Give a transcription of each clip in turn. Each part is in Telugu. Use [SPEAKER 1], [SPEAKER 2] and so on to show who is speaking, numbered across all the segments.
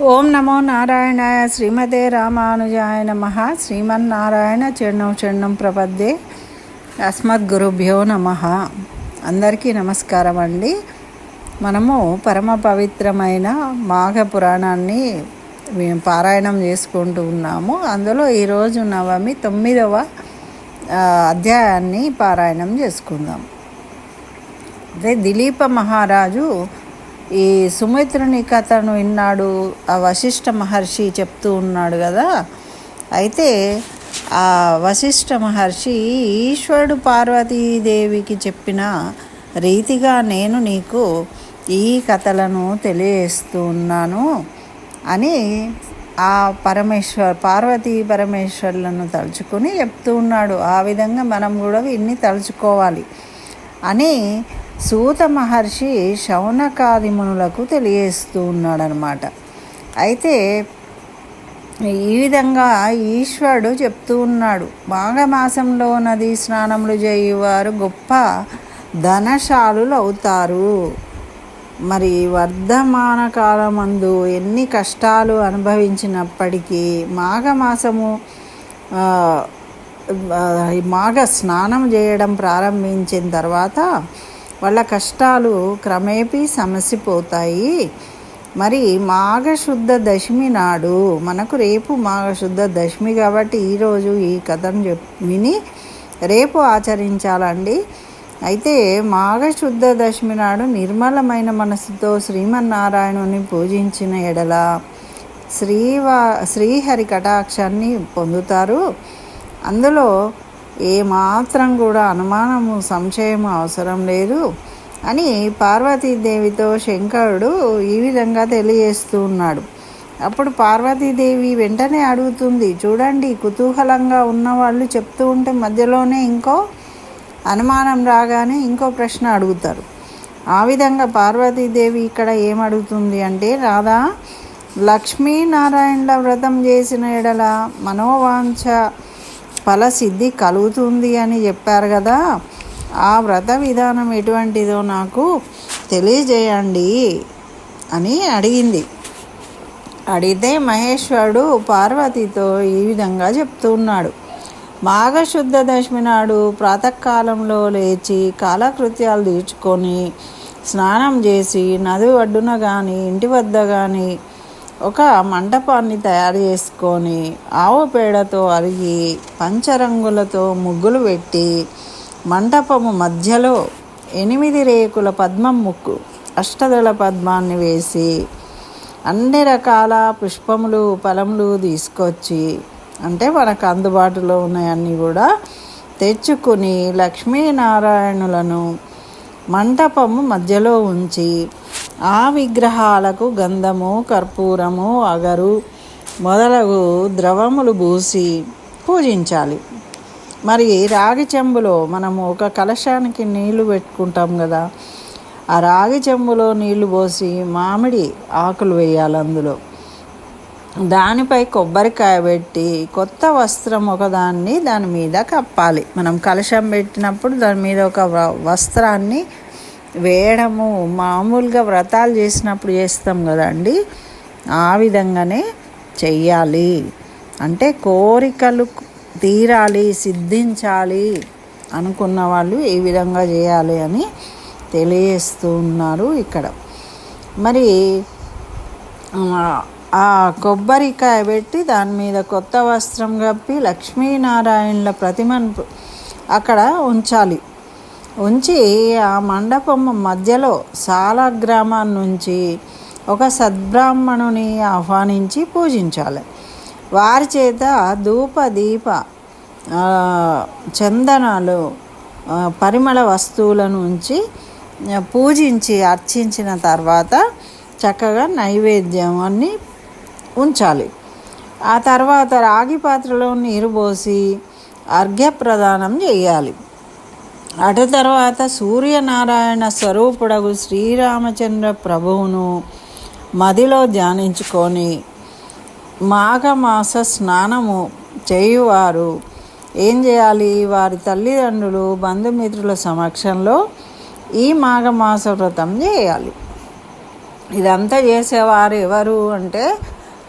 [SPEAKER 1] ఓం నమో నారాయణాయ శ్రీమతే రామానుజాయ నమ. శ్రీమన్నారాయణ చరణం చరణం ప్రపద్దే. అస్మద్గురుభ్యో నమ. అందరికీ నమస్కారం అండి. మనము పరమ పవిత్రమైన మాఘ పురాణాన్ని మేము పారాయణం చేసుకుంటూ ఉన్నాము. అందులో ఈరోజు నవమి తొమ్మిదవ అధ్యాయాన్ని పారాయణం చేసుకుందాం. అదే దిలీప మహారాజు ఈ సుమిత్రుని కథను విన్నాడు ఆ వశిష్ఠ మహర్షి చెప్తూ ఉన్నాడు కదా. అయితే ఆ వశిష్ఠ మహర్షి ఈశ్వరుడు పార్వతీదేవికి చెప్పిన రీతిగా నేను నీకు ఈ కథలను తెలియజేస్తూ ఉన్నాను అని ఆ పరమేశ్వర్ పార్వతీ పరమేశ్వర్లను తలుచుకుని చెప్తూ ఉన్నాడు. ఆ విధంగా మనం కూడా ఇన్ని తలుచుకోవాలి అని సూత మహర్షి శౌనకాదిమునులకు తెలియజేస్తూ ఉన్నాడనమాట. అయితే ఈ విధంగా ఈశ్వరుడు చెప్తూ ఉన్నాడు మాఘమాసంలో నది స్నానములు చేయువారు గొప్ప ధనశాలులు అవుతారు. మరి వర్ధమాన కాలమందు ఎన్ని కష్టాలు అనుభవించినప్పటికీ మాఘమాసము మాఘ స్నానం చేయడం ప్రారంభించిన తర్వాత వాళ్ళ కష్టాలు క్రమేపీ సమసిపోతాయి. మరి మాఘశుద్ధ దశమి నాడు మనకు రేపు మాఘశుద్ధ దశమి కాబట్టి ఈరోజు ఈ కథను చెప్ విని రేపు ఆచరించాలండి. అయితే మాఘశుద్ధ దశమి నాడు నిర్మలమైన మనసుతో శ్రీమన్నారాయణుని పూజించిన ఎడల శ్రీవా శ్రీహరి కటాక్షాన్ని పొందుతారు. అందులో ఏమాత్రం కూడా అనుమానము సంశయము అవసరం లేదు అని పార్వతీదేవితో శంకరుడు ఈ విధంగా తెలియజేస్తూ ఉన్నాడు. అప్పుడు పార్వతీదేవి వెంటనే అడుగుతుంది చూడండి కుతూహలంగా ఉన్నవాళ్ళు చెప్తూ ఉంటే మధ్యలోనే ఇంకో అనుమానం రాగానే ఇంకో ప్రశ్న అడుగుతారు. ఆ విధంగా పార్వతీదేవి ఇక్కడ ఏమడుగుతుంది అంటే రాధా లక్ష్మీనారాయణల వ్రతం చేసిన ఎడల మనోవాంఛ ఫలసిద్ధి కలుగుతుంది అని చెప్పారు కదా. ఆ వ్రత విధానం ఎటువంటిదో నాకు తెలియజేయండి అని అడిగింది. అడిగితే మహేశ్వరుడు పార్వతితో ఈ విధంగా చెప్తున్నాడు మాఘశుద్ధ దశమి నాడు ప్రాతకాలంలో లేచి కాలకృత్యాలు తీర్చుకొని స్నానం చేసి నది ఒడ్డున కానీ ఇంటి వద్ద కానీ ఒక మంటపాన్ని తయారు చేసుకొని ఆవు పేడతో అరిగి పంచరంగులతో ముగ్గులు పెట్టి మంటపము మధ్యలో ఎనిమిది రేకుల పద్మం ముక్కు అష్టదళ పద్మాన్ని వేసి అన్ని రకాల పుష్పములు ఫలములు తీసుకొచ్చి అంటే మనకు అందుబాటులో ఉన్నాయన్నీ కూడా తెచ్చుకుని లక్ష్మీనారాయణులను మంటపము మధ్యలో ఉంచి ఆ విగ్రహాలకు గంధము కర్పూరము అగరు మొదలగు ద్రవములు పూసి పూజించాలి. మరి రాగి చెంబులో మనము ఒక కలశానికి నీళ్ళు పెట్టుకుంటాం కదా ఆ రాగి చెంబులో నీళ్ళు పోసి మామిడి ఆకులు వేయాలి అందులో. దానిపై కొబ్బరికాయ పెట్టి కొత్త వస్త్రం ఒకదాన్ని దాని మీద కప్పాలి. మనం కలశం పెట్టినప్పుడు దాని మీద ఒక వ- వస్త్రాన్ని వేయడము మామూలుగా వ్రతాలు చేసినప్పుడు చేస్తాం కదండి. ఆ విధంగానే చెయ్యాలి. అంటే కోరికలు తీరాలి సిద్ధించాలి అనుకున్న వాళ్ళు ఈ విధంగా చేయాలి అని తెలియజేస్తూ ఉన్నారు ఇక్కడ. మరి ఆ, కొబ్బరికాయ పెట్టి దాని మీద కొత్త వస్త్రం కప్పి లక్ష్మీనారాయణుల ప్రతిమను అక్కడ ఉంచాలి. ఉంచి ఆ మండపం మధ్యలో సాలా గ్రామం నుంచి ఒక సద్బ్రాహ్మణుని ఆహ్వానించి పూజించాలి. వారి చేత ధూప దీప చందనాలు పరిమళ వస్తువులను ఉంచి పూజించి అర్చించిన తర్వాత చక్కగా నైవేద్యం అన్ని ఉంచాలి. ఆ తర్వాత రాగి పాత్రలో నీరు పోసి అర్ఘ్యప్రదానం చేయాలి. అటు తర్వాత సూర్యనారాయణ స్వరూపుడగు శ్రీరామచంద్ర ప్రభువును మదిలో ధ్యానించుకొని మాఘమాస స్నానము చేయువారు. ఏం చేయాలి? వారి తల్లిదండ్రులు బంధుమిత్రుల సమక్షంలో ఈ మాఘమాస వ్రతం చేయాలి. ఇదంతా చేసేవారు ఎవరు అంటే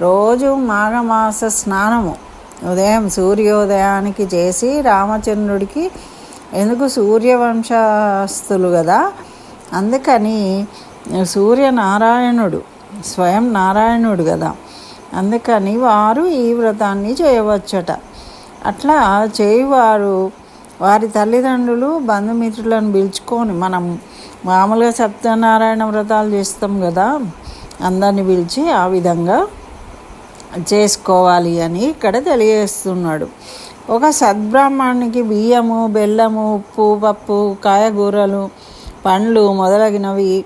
[SPEAKER 1] రోజు మాఘమాస స్నానము. ఉదయం సూర్యోదయానికి చేసి రామచంద్రుడికి ఎందుకు సూర్యవంశస్థులు కదా? అందుకని సూర్యనారాయణుడు స్వయం నారాయణుడు కదా. అందుకని వారు ఈ వ్రతాన్ని చేయవచ్చట. అట్లా చేయువారు వారి తల్లిదండ్రులు బంధుమిత్రులను పిలుచుకొని మనం మామూలుగా సత్యనారాయణ వ్రతాలు చేస్తాం కదా అందరిని పిలిచి ఆ విధంగా చేసుకోవాలి అని ఇక్కడ తెలియజేస్తున్నాడు. ఒక సద్బ్రాహ్మణునికి బియ్యము బెల్లము ఉప్పు పప్పు కాయగూరలు పండ్లు మొదలగినవి.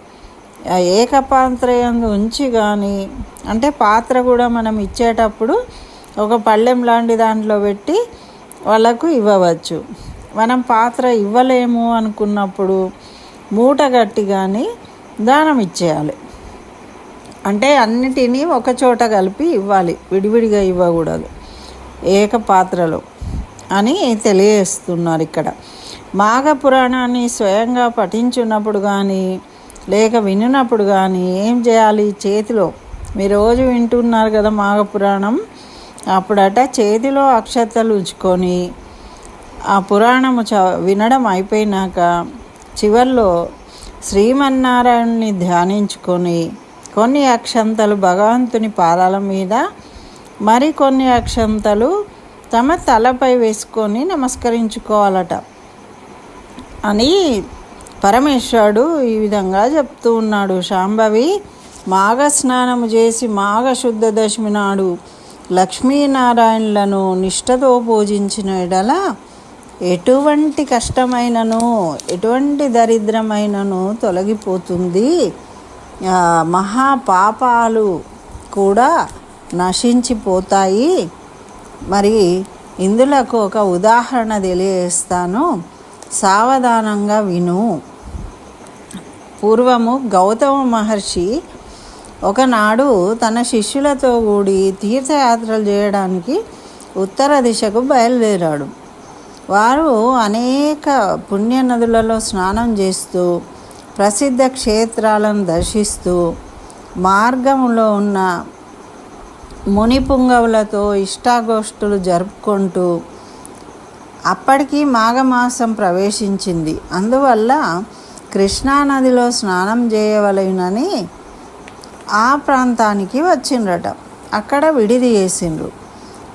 [SPEAKER 1] ఏకపాత్రయందు ఉంచి కానీ అంటే పాత్ర కూడా మనం ఇచ్చేటప్పుడు ఒక పళ్ళెం లాంటి దాంట్లో పెట్టి వాళ్ళకు ఇవ్వవచ్చు. మనం పాత్ర ఇవ్వలేము అనుకున్నప్పుడు మూట కట్టి కానీ దానం ఇచ్చేయాలి. అంటే అన్నిటినీ ఒక చోట కలిపి ఇవ్వాలి. విడివిడిగా ఇవ్వకూడదు. ఏక పాత్రలో అని తెలియజేస్తున్నారు ఇక్కడ. మాఘ పురాణాన్ని స్వయంగా పఠించున్నప్పుడు కానీ లేక వినినప్పుడు కానీ ఏం చేయాలి? చేతిలో మీరు రోజు వింటున్నారు కదా మాఘ పురాణం అప్పుడట చేతిలో అక్షతలు ఉంచుకొని ఆ పురాణము చ వినడం అయిపోయినాక చివరిలో శ్రీమన్నారాయణుని ధ్యానించుకొని కొన్ని అక్షంతలు భగవంతుని పాదాల మీద మరికొన్ని అక్షంతలు తమ తలపై వేసుకొని నమస్కరించుకోవాలట. అని పరమేశ్వరుడు ఈ విధంగా చెప్తూ ఉన్నాడు. శాంభవి మాఘ స్నానము చేసి మాఘ శుద్ధ దశమి నాడు లక్ష్మీనారాయణులను నిష్ఠతో పూజించిన ఎడల ఎటువంటి కష్టమైనను ఎటువంటి దరిద్రమైనను తొలగిపోతుంది. మహాపాపాలు కూడా నశించిపోతాయి. మరి ఇందులకు ఒక ఉదాహరణ తెలియజేస్తాను. సావధానంగా విను. పూర్వము గౌతమ మహర్షి ఒకనాడు తన శిష్యులతో కూడి తీర్థయాత్రలు చేయడానికి ఉత్తర దిశకు బయలుదేరాడు. వారు అనేక పుణ్యనదులలో స్నానం చేస్తూ ప్రసిద్ధ క్షేత్రాలను దర్శిస్తూ మార్గంలో ఉన్న ముని పుంగవులతో ఇష్టాగోష్ఠులు జరుపుకుంటూ అప్పటికి మాఘమాసం ప్రవేశించింది. అందువల్ల కృష్ణానదిలో స్నానం చేయవలెనని ఆ ప్రాంతానికి వచ్చిండ్రట. అక్కడ విడిది చేసిండ్రు.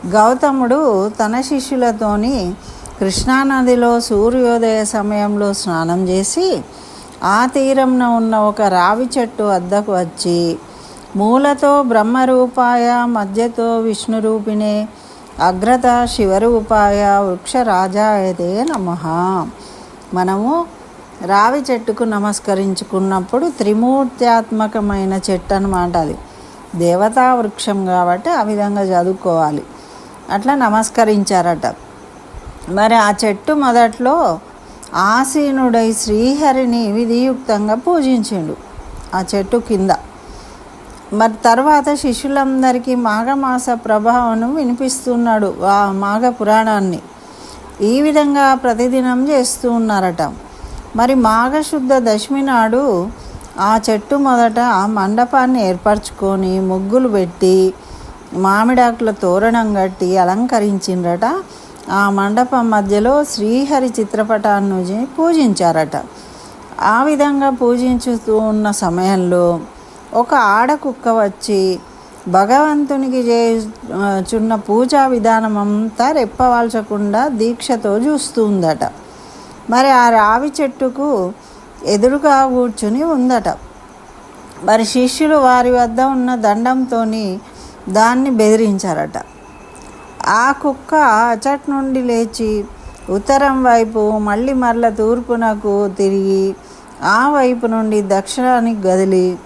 [SPEAKER 1] గౌతముడు తన శిష్యులతోని కృష్ణానదిలో సూర్యోదయ సమయంలో స్నానం చేసి ఆ తీరంన ఉన్న ఒక రావి చెట్టు వద్దకు వచ్చి మూలతో బ్రహ్మరూపాయ మధ్యతో విష్ణురూపిణే అగ్రత శివరూపాయ వృక్షరాజాయతే నమ. మనము రావి చెట్టుకు నమస్కరించుకున్నప్పుడు త్రిమూర్త్యాత్మకమైన చెట్టు అనమాట అది. దేవతా వృక్షం కాబట్టి ఆ విధంగా చదువుకోవాలి. అట్లా నమస్కరించారట. మరి ఆ చెట్టు మొదట్లో ఆసీనుడై శ్రీహరిని విధియుక్తంగా పూజించిండు. ఆ చెట్టు కింద. మరి తర్వాత శిష్యులందరికీ మాఘమాస ప్రభావం వినిపిస్తున్నాడు ఆ మాఘ పురాణాన్ని. ఈ విధంగా ప్రతిదినం చేస్తూ ఉన్నారట. మరి మాఘశుద్ధ దశమి నాడు ఆ చెట్టు మొదట ఆ మండపాన్ని ఏర్పరచుకొని ముగ్గులు పెట్టి మామిడాకుల తోరణం కట్టి అలంకరించిండ్రట ఆ మండపం మధ్యలో శ్రీహరి చిత్రపటాన్ని పూజించారట. ఆ విధంగా పూజించుతూ ఉన్న సమయంలో ఒక ఆడకుక్క వచ్చి భగవంతునికి చేయుచున్న పూజా విధానం అంతా రెప్పవాల్చకుండా దీక్షతో చూస్తుందట. మరి ఆ రావి చెట్టుకు ఎదురుగా కూర్చుని ఉందట. మరి శిష్యులు వారి వద్ద ఉన్న దండంతో దాన్ని బెదిరించారట. ఆ కుక్క అచట్ నుండి లేచి ఉత్తరం వైపు మళ్ళీ మరల తూర్పునకు తిరిగి ఆ వైపు నుండి దక్షిణానికి గదిలి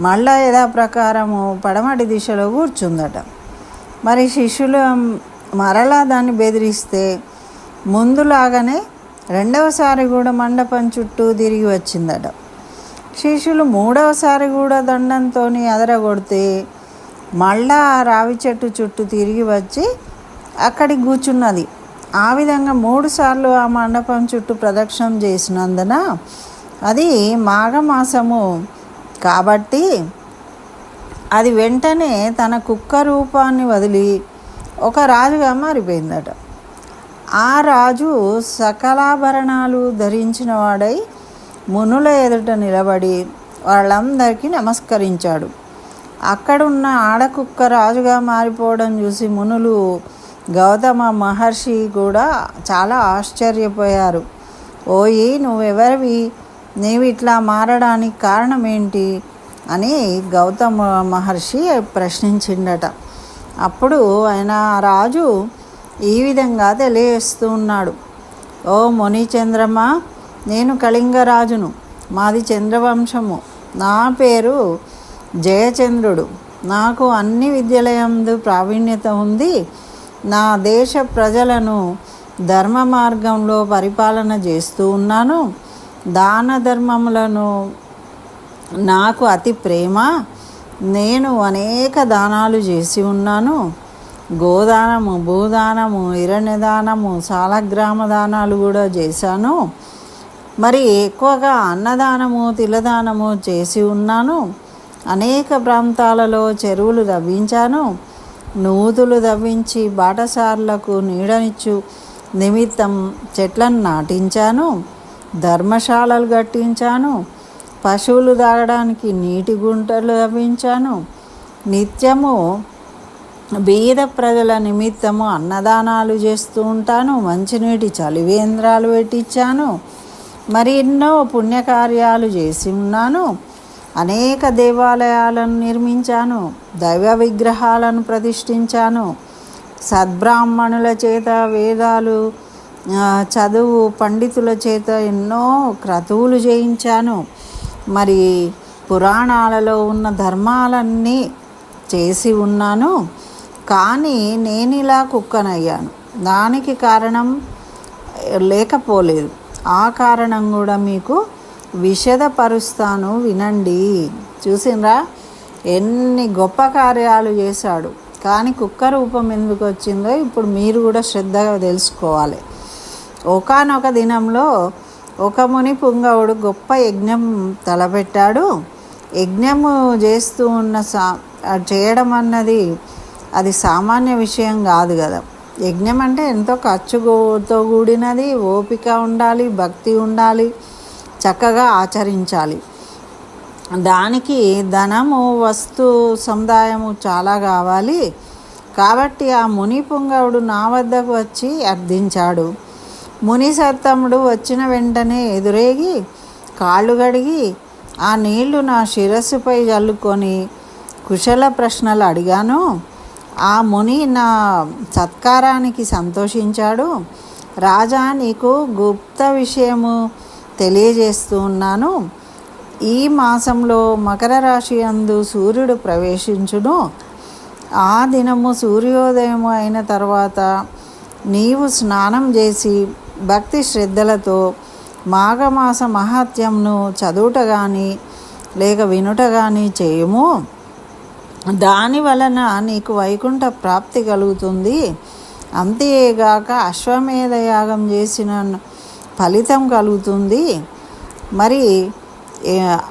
[SPEAKER 1] మళ్ళా యథాప్రకారము పడమటి దిశలో కూర్చుందట. మరి శిష్యులు మరలా దాన్ని బెదిరిస్తే ముందులాగానే రెండవసారి కూడా మండపం చుట్టూ తిరిగి వచ్చిందట. శిష్యులు మూడవసారి కూడా దండంతో అదరగొడితే మళ్ళా రావి చెట్టు చుట్టూ తిరిగి వచ్చి అక్కడికి కూర్చున్నది. ఆ విధంగా మూడుసార్లు ఆ మండపం చుట్టూ ప్రదక్షిణం చేసినందున అది మాఘమాసము కాబట్టి అది వెంటనే తన కుక్క రూపాన్ని వదిలి ఒక రాజుగా మారిపోయిందట. ఆ రాజు సకలాభరణాలు ధరించిన వాడై మునుల ఎదుట నిలబడి వాళ్ళందరికీ నమస్కరించాడు. అక్కడున్న ఆడకుక్క రాజుగా మారిపోవడం చూసి మునులు గౌతమ మహర్షి కూడా చాలా ఆశ్చర్యపోయారు. ఓయి నువ్వెవరివి? నీవు ఇట్లా మారడానికి కారణం ఏంటి అని గౌతమ మహర్షి ప్రశ్నించిండట. అప్పుడు ఆయన రాజు ఈ విధంగా తెలియజేస్తూ ఉన్నాడు. ఓ మునిచంద్రమ్మ నేను కళింగరాజును. మాది చంద్రవంశము. నా పేరు జయచంద్రుడు. నాకు అన్ని విద్యలయందు ప్రావీణ్యత ఉంది. నా దేశ ప్రజలను ధర్మ మార్గంలో పరిపాలన చేస్తూ ఉన్నాను. దాన ధర్మములను నాకు అతి ప్రేమ. నేను అనేక దానాలు చేసి ఉన్నాను. గోదానము భూదానము ఇరణ్యదానము సాలగ్రామ దానాలు కూడా చేశాను. మరి ఎక్కువగా అన్నదానము తిలదానము చేసి ఉన్నాను. అనేక ప్రాంతాలలో చెరువులు తవ్వించాను. నూతులు తవ్వించి బాటసార్లకు నీడనిచ్చు నిమిత్తం చెట్లను నాటించాను. ధర్మశాలలు కట్టించాను. పశువులు తాగడానికి నీటి గుంటలు లభించాను. నిత్యము బీద ప్రజల నిమిత్తము అన్నదానాలు చేస్తూ ఉంటాను. మంచినీటి చలివేంద్రాలు పెట్టించాను. మరి ఎన్నో పుణ్యకార్యాలు చేసి ఉన్నాను. అనేక దేవాలయాలను నిర్మించాను. దైవ విగ్రహాలను ప్రతిష్ఠించాను. సద్బ్రాహ్మణుల చేత వేదాలు చదువు పండితుల చేత ఎన్నో క్రతువులు చేయించాను. మరి పురాణాలలో ఉన్న ధర్మాలన్నీ చేసి ఉన్నాను. కానీ నేను ఇలా కుక్కనయ్యాను. దానికి కారణం లేకపోలేదు. ఆ కారణం కూడా మీకు విషదపరుస్తాను. వినండి. చూసిండ్రా ఎన్ని గొప్ప కార్యాలు చేశాడు. కానీ కుక్క రూపం ఎందుకు వచ్చిందో ఇప్పుడు మీరు కూడా శ్రద్ధగా తెలుసుకోవాలి. ఒకనొక దినంలో ఒక ముని పుంగవుడు గొప్ప యజ్ఞం తలపెట్టాడు. యజ్ఞము చేస్తూ ఉన్న సా చేయడం అన్నది అది సామాన్య విషయం కాదు కదా. యజ్ఞం అంటే ఎంతో ఖర్చుతో కూడినది ఓపిక ఉండాలి భక్తి ఉండాలి చక్కగా ఆచరించాలి. దానికి ధనము వస్తు సముదాయము చాలా కావాలి. కాబట్టి ఆ ముని పుంగవుడు నా వద్దకు వచ్చి అర్థించాడు ముని సత్తముడు వచ్చిన వెంటనే ఎదురేగి కాళ్ళు గడిగి ఆ నీళ్ళు నా శిరస్సుపై చల్లుకొని కుశల ప్రశ్నలు అడిగాను. ఆ ముని నా సత్కారానికి సంతోషించాడు. రాజా నీకు గుప్త విషయము తెలియజేస్తూ ఉన్నాను. ఈ మాసంలో మకర రాశి అందు సూర్యుడు ప్రవేశించును. ఆ దినము సూర్యోదయం అయిన తర్వాత నీవు స్నానం చేసి భక్తి శ్రద్ధలతో మాఘమాస మహాత్యంను చదువుట కానీ లేక వినుట కానీ చేయము? దాని వలన నీకు వైకుంఠ ప్రాప్తి కలుగుతుంది. అంతేగాక అశ్వమేధ యాగం చేసిన ఫలితం కలుగుతుంది. మరి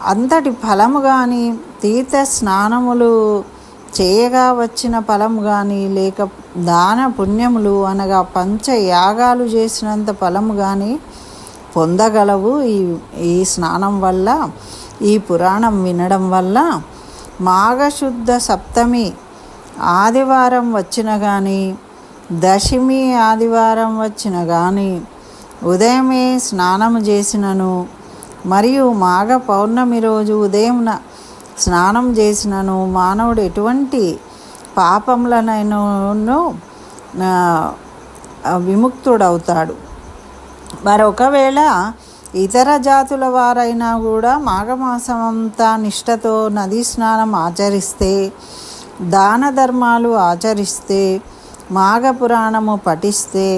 [SPEAKER 1] అంతటి ఫలము కానీ తీర్థ స్నానములు చేయగా వచ్చిన ఫలం కానీ లేక దాన పుణ్యములు అనగా పంచ యాగాలు చేసినంత ఫలము కానీ పొందగలవు. ఈ ఈ స్నానం వల్ల ఈ పురాణం వినడం వల్ల మాఘశుద్ధ సప్తమి ఆదివారం వచ్చిన కానీ దశమి ఆదివారం వచ్చిన కానీ ఉదయమే స్నానము చేసినను మరియు మాఘ పౌర్ణమి రోజు ఉదయం స్నానం చేసినను మానవుడు ఎటువంటి పాపములనైనను విముక్తుడవుతాడు. మరొకవేళ ఇతర జాతుల వారైనా కూడా మాఘమాసం అంతా నిష్టతో నదీ స్నానం ఆచరిస్తే దాన ధర్మాలు ఆచరిస్తే మాఘ పురాణము పఠిస్తే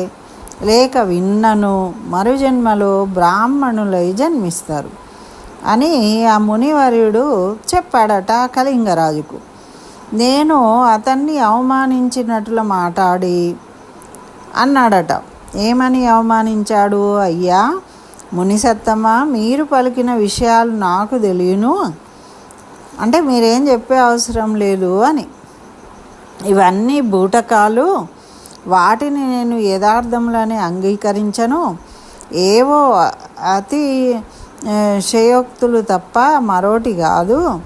[SPEAKER 1] లేక విన్నను మరుజన్మలో బ్రాహ్మణులై జన్మిస్తారు. అని ఆ మునివర్యుడు చెప్పాడట కళింగరాజుకు. నేను అతన్ని అవమానించినట్లు మాట్లాడి అన్నాడట. ఏమని అవమానించాడు అయ్యా? మునిసత్తమ్మ మీరు పలికిన విషయాలు నాకు తెలియను. అంటే మీరేం చెప్పే అవసరం లేదు అని. ఇవన్నీ బూటకాలు. వాటిని నేను యథార్థంలోనే అంగీకరించను. ఏవో అతి శయోక్తులు తప్ప మరోటి కాదు.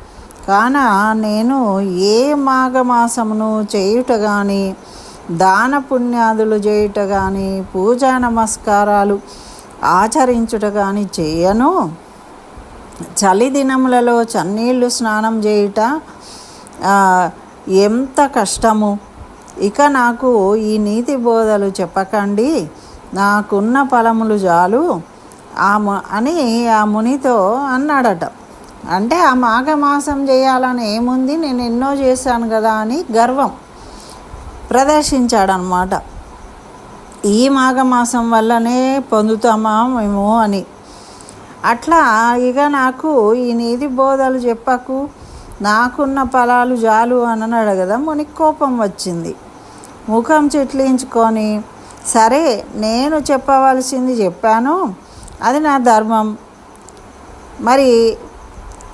[SPEAKER 1] కాన నేను ఏ మాఘమాసమును చేయుట కానీ దాన పుణ్యాదులు చేయుట కానీ పూజా నమస్కారాలు ఆచరించుట కానీ చేయను. చలి దినములలో చన్నీళ్ళు స్నానం చేయుట ఎంత కష్టము. ఇక నాకు ఈ నీతి బోధలు చెప్పకండి. నాకున్న ఫలములు చాలు. ఆ అని ఆ మునితో అన్నాడట. అంటే ఆ మాఘమాసం చేయాలని ఏముంది? నేను ఎన్నో చేశాను కదా అని గర్వం ప్రదర్శించాడనమాట ఈ మాఘమాసం వల్లనే పొందుతామా మేము అని. అట్లా ఇక నాకు ఈ నీతి బోధలు చెప్పకు నాకున్న ఫలాలు జాలు అనన్నాడు అన్నాడు కదా మునికి కోపం వచ్చింది. ముఖం చిట్లించుకొని సరే నేను చెప్పవలసింది చెప్పాను అది నా ధర్మం. మరి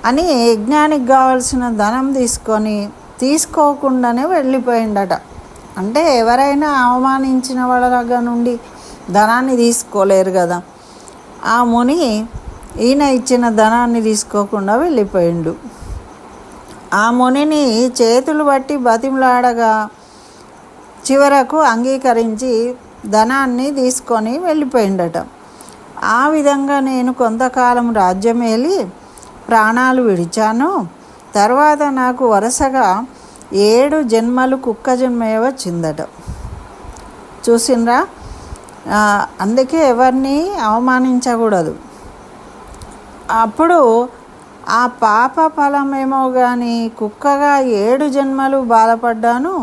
[SPEAKER 1] అని యజ్ఞానికి కావాల్సిన ధనం తీసుకొని తీసుకోకుండానే వెళ్ళిపోయిండట. అంటే ఎవరైనా అవమానించిన వాళ్ళ దగ్గర నుండి ధనాన్ని తీసుకోలేరు కదా. ఆ ముని ఈయన ఇచ్చిన ధనాన్ని తీసుకోకుండా వెళ్ళిపోయిండు. ఆ మునిని చేతులు బట్టి బతిమలాడగా చివరకు అంగీకరించి ధనాన్ని తీసుకొని వెళ్ళిపోయిండట. ఆ విధంగా నేను కొంతకాలం రాజ్యమేలి ప్రాణాలు విడిచాను. తర్వాత నాకు వరుసగా ఏడు జన్మలు కుక్క జన్మే వచ్చిందట చూసిండ్రా అందుకే ఎవరిని అవమానించకూడదు. అప్పుడు ఆ పాప ఫలమేమో కానీ కుక్కగా ఏడు జన్మలు బాధపడ్డాను.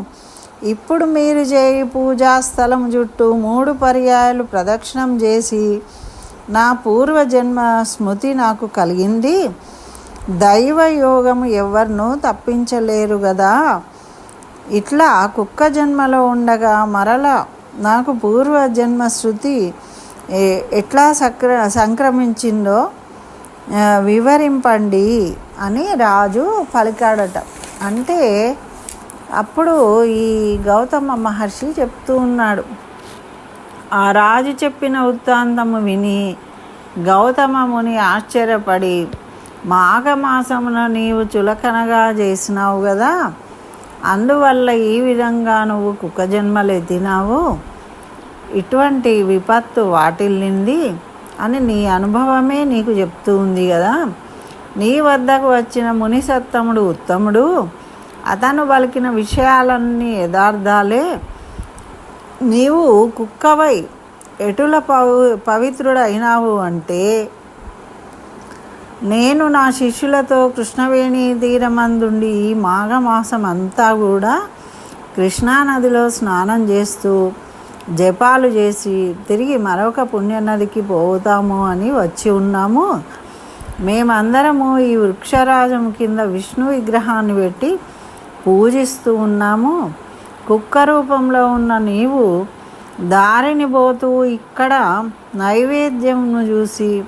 [SPEAKER 1] ఇప్పుడు మీరు చేయి పూజా స్థలం చుట్టూ మూడు పర్యాయాలు ప్రదక్షిణం చేసి నా పూర్వజన్మ స్మృతి నాకు కలిగింది. దైవయోగం ఎవరినూ తప్పించలేరు కదా ఇట్లా కుక్క జన్మలో ఉండగా మరల నాకు పూర్వ జన్మ శృతి ఎట్లా సక్ర సంక్రమించిందో వివరింపండి అని రాజు పలికాడట. అంటే అప్పుడు ఈ గౌతమ మహర్షి చెప్తూ ఉన్నాడు. ఆ రాజు చెప్పిన వృత్తాంతము విని గౌతమ ముని ఆశ్చర్యపడి మాఘమాసమున నీవు చులకనగా చేసినావు కదా అందువల్ల ఈ విధంగా నువ్వు కుక్క జన్మలు ఎత్తినావు? ఇటువంటి విపత్తు వాటిల్లింది అని నీ అనుభవమే నీకు చెప్తూ ఉంది కదా నీ వద్దకు వచ్చిన మునిసత్తముడు ఉత్తముడు. అతను పలికిన విషయాలన్నీ యథార్థాలే. నీవు కుక్కవై ఎటుల పవి పవిత్రుడైనావు అంటే నేను నా శిష్యులతో కృష్ణవేణి తీరమందుండి ఈ మాఘమాసం అంతా కూడా కృష్ణానదిలో స్నానం చేస్తూ జపాలు చేసి తిరిగి మరొక పుణ్యనదికి పోతాము అని వచ్చి ఉన్నాము. మేమందరము ఈ వృక్షరాజం కింద విష్ణు విగ్రహాన్ని పెట్టి పూజిస్తూ ఉన్నాము. కుక్క రూపంలో ఉన్న నీవు దారిని పోతూ ఇక్కడ నైవేద్యంను చూసి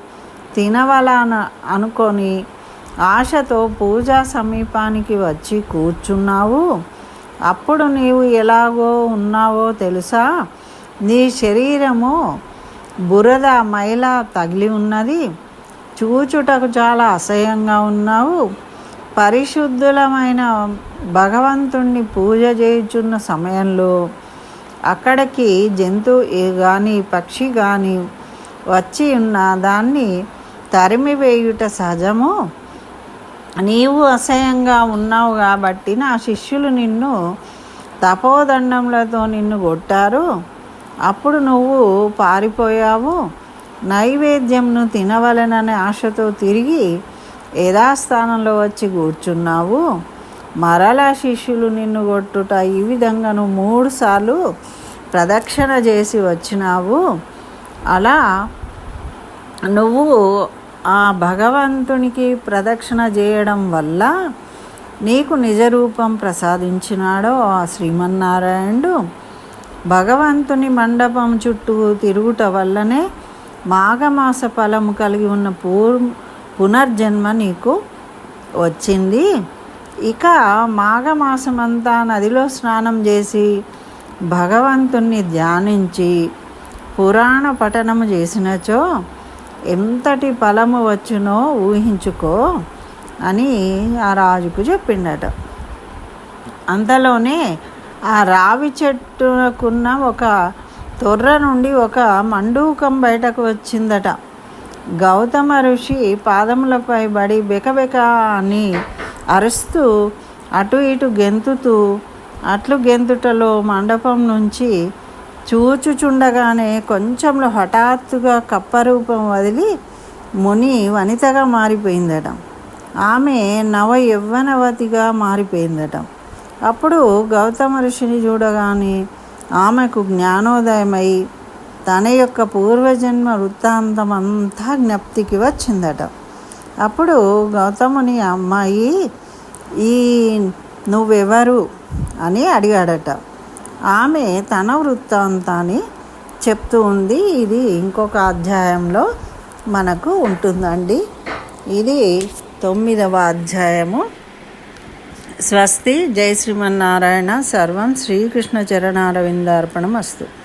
[SPEAKER 1] తినవలన అనుకొని ఆశతో పూజా సమీపానికి వచ్చి కూర్చున్నావు. అప్పుడు నీవు ఎలాగో ఉన్నావో తెలుసా? నీ శరీరము బురద మైల తగిలి ఉన్నది. చూచుటకు చాలా అసహ్యంగా ఉన్నావు. పరిశుద్ధులమైన భగవంతుణ్ణి పూజ చేయుచున్న సమయంలో అక్కడికి జంతువు కానీ పక్షి కానీ వచ్చి ఉన్న దాన్ని తరిమివేయుట సహజము? నీవు అసహ్యంగా ఉన్నావు కాబట్టి నా శిష్యులు నిన్ను తపోదండములతో నిన్ను కొట్టారు. అప్పుడు నువ్వు పారిపోయావు. నైవేద్యంను తినవలననే ఆశతో తిరిగి యథాస్థానంలో వచ్చి కూర్చున్నావు? మరలా శిష్యులు నిన్ను కొట్టుట ఈ విధంగా నువ్వు ప్రదక్షిణ చేసి వచ్చినావు. అలా నువ్వు ఆ భగవంతునికి ప్రదక్షిణ చేయడం వల్ల నీకు నిజరూపం ప్రసాదించినాడో ఆ శ్రీమన్నారాయణుడు. భగవంతుని మండపం చుట్టూ తిరుగుట వల్లనే మాఘమాస ఫలము కలిగి ఉన్న పూర్ పునర్జన్మ నీకు వచ్చింది. ఇక మాఘమాసమంతా నదిలో స్నానం చేసి భగవంతుణ్ణి ధ్యానించి పురాణ పఠనము చేసినచో ఎంతటి ఫలము వచ్చునో ఊహించుకో అని ఆ రాజుకు చెప్పిండట. అంతలోనే ఆ రావి చెట్టుకున్న ఒక తొర్ర నుండి ఒక మండూకం బయటకు వచ్చిందట. గౌతమ ఋషి పాదములపై బడి బెకబెక అని అరుస్తూ అటు ఇటు గెంతుతూ అట్లు గెంతుటలో మండపం నుంచి చూచుచుండగానే కొంచెంలో హఠాత్తుగా కప్పరూపం వదిలి ముని వనితగా మారిపోయిందట. ఆమె నవ యవ్వనవతిగా మారిపోయిందట. అప్పుడు గౌతమ ఋషిని చూడగానే ఆమెకు జ్ఞానోదయమై తన యొక్క పూర్వజన్మ వృత్తాంతం అంతా జ్ఞప్తికి వచ్చిందట. అప్పుడు గౌతముని అమ్మాయి ఈ నువ్వెవరు? అని అడిగాడట. ఆమె తన వృత్తాంతాన్ని చెప్తూ ఉంది ఇది ఇంకొక అధ్యాయంలో మనకు ఉంటుందండి. ఇది తొమ్మిదవ అధ్యాయము. స్వస్తి జై శ్రీమన్నారాయణ. సర్వం శ్రీకృష్ణ చరణారవిందార్పణం అస్తు